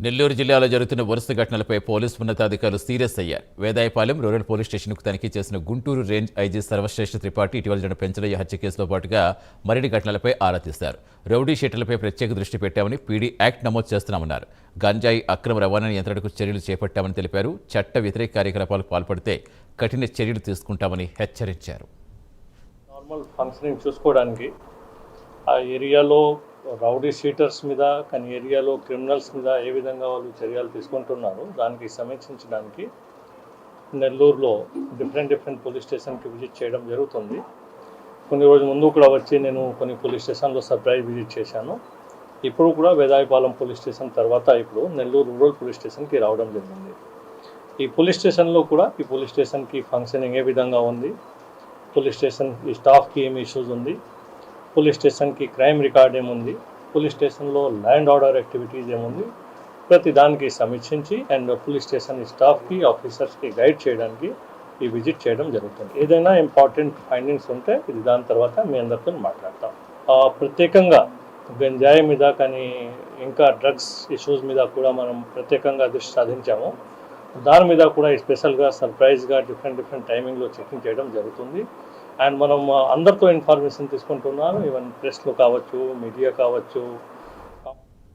నెల్లూరు జిల్లాలో జరుగుతున్న వరుస ఘటనలపై పోలీసు ఉన్నతాధికారులు సీరియస్ అయ్యారు. వేదాయపాలెం రూరల్ పోలీస్ స్టేషన్కు తనిఖీ చేసిన గుంటూరు రేంజ్ ఐజీ సర్వశ్రేష్ఠ త్రిపాఠి ఇటీవల జరిగిన పెంచలయ్య హత్య కేసులో పాటుగా మరిన్ని ఘటనలపై ఆరా తీశారు. రౌడీ షీటర్లపై ప్రత్యేక దృష్టి పెట్టామని పీడీ యాక్ట్ నమోదు చేస్తున్నామన్నారు. గంజాయి అక్రమ రవాణా నియంత్రణకు చర్యలు చేపట్టామని తెలిపారు. చట్ట వ్యతిరేక కార్యకలాపాలకు పాల్పడితే కఠిన చర్యలు తీసుకుంటామని హెచ్చరించారు. నార్మల్ ఫంక్షనింగ్ చూసుకోవడానికి ఆ ఏరియాలో రౌడీ షీటర్స్ మీద కానీ ఏరియాలో క్రిమినల్స్ మీద ఏ విధంగా వాళ్ళు చర్యలు తీసుకుంటున్నారు దానికి సమీక్షించడానికి నెల్లూరులో డిఫరెంట్ డిఫరెంట్ పోలీస్ స్టేషన్కి విజిట్ చేయడం జరుగుతుంది. కొన్ని రోజుల ముందు కూడా వచ్చి నేను కొన్ని పోలీస్ స్టేషన్లో సర్ప్రైజ్ విజిట్ చేశాను. ఇప్పుడు కూడా వేదాయపాలెం పోలీస్ స్టేషన్ తర్వాత ఇప్పుడు నెల్లూరు రూరల్ పోలీస్ స్టేషన్కి రావడం జరిగింది. ఈ పోలీస్ స్టేషన్లో కూడా ఈ పోలీస్ స్టేషన్కి ఫంక్షనింగ్ ఏ విధంగా ఉంది? పోలీస్ స్టేషన్ ఈ స్టాఫ్కి ఏమి ఇష్యూస్ ఉంది? పోలీస్ స్టేషన్కి క్రైమ్ రికార్డ్ ఏముంది? పోలీస్ స్టేషన్లో ల్యాండ్ ఆర్డర్ యాక్టివిటీస్ ఏముంది? ప్రతి దానికి సమీక్షించి అండ్ పోలీస్ స్టేషన్ స్టాఫ్కి ఆఫీసర్స్కి గైడ్ చేయడానికి ఈ విజిట్ చేయడం జరుగుతుంది. ఏదైనా ఇంపార్టెంట్ ఫైండింగ్స్ ఉంటే ఇది దాని తర్వాత మీ అందరితో మాట్లాడతాం. ప్రత్యేకంగా గంజాయి మీద కానీ ఇంకా డ్రగ్స్ ఇష్యూస్ మీద కూడా మనం ప్రత్యేకంగా దృష్టి సాధించాము. దాని మీద కూడా స్పెషల్గా సర్ప్రైజ్గా డిఫరెంట్ డిఫరెంట్ టైమింగ్లో చెకింగ్ చేయడం జరుగుతుంది. అండ్ మనం uh, అందరితో ఇన్ఫర్మేషన్ తీసుకుంటున్నాను. ఈవెన్ ప్రెస్లో కావచ్చు మీడియా కావచ్చు